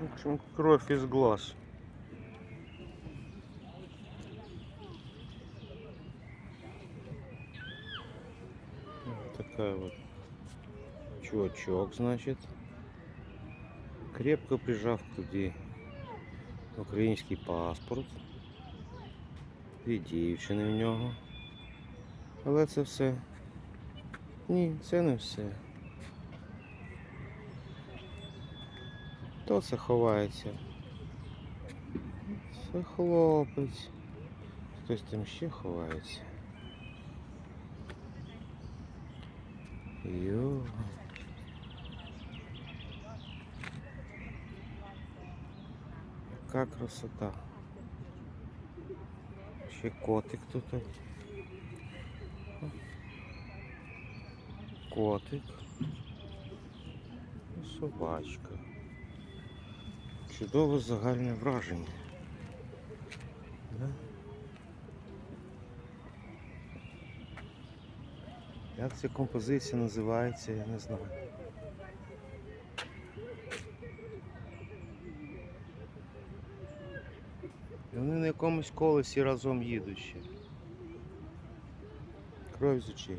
В общем, кровь из глаз. Вот такая вот чувачок, значит. Крепко прижав к груди український паспорт. І дівчини в нього. Але це все. Ні, це не все. Хто це ховається? Це хлопець. Хтось там ще ховається. Йо. Яка красота. Ще котик тут. Котик. Собачка. Чудове загальне враження. Як ця композиція називається, я не знаю. І вони на якомусь колесі разом їдуть ще. Кров з очей.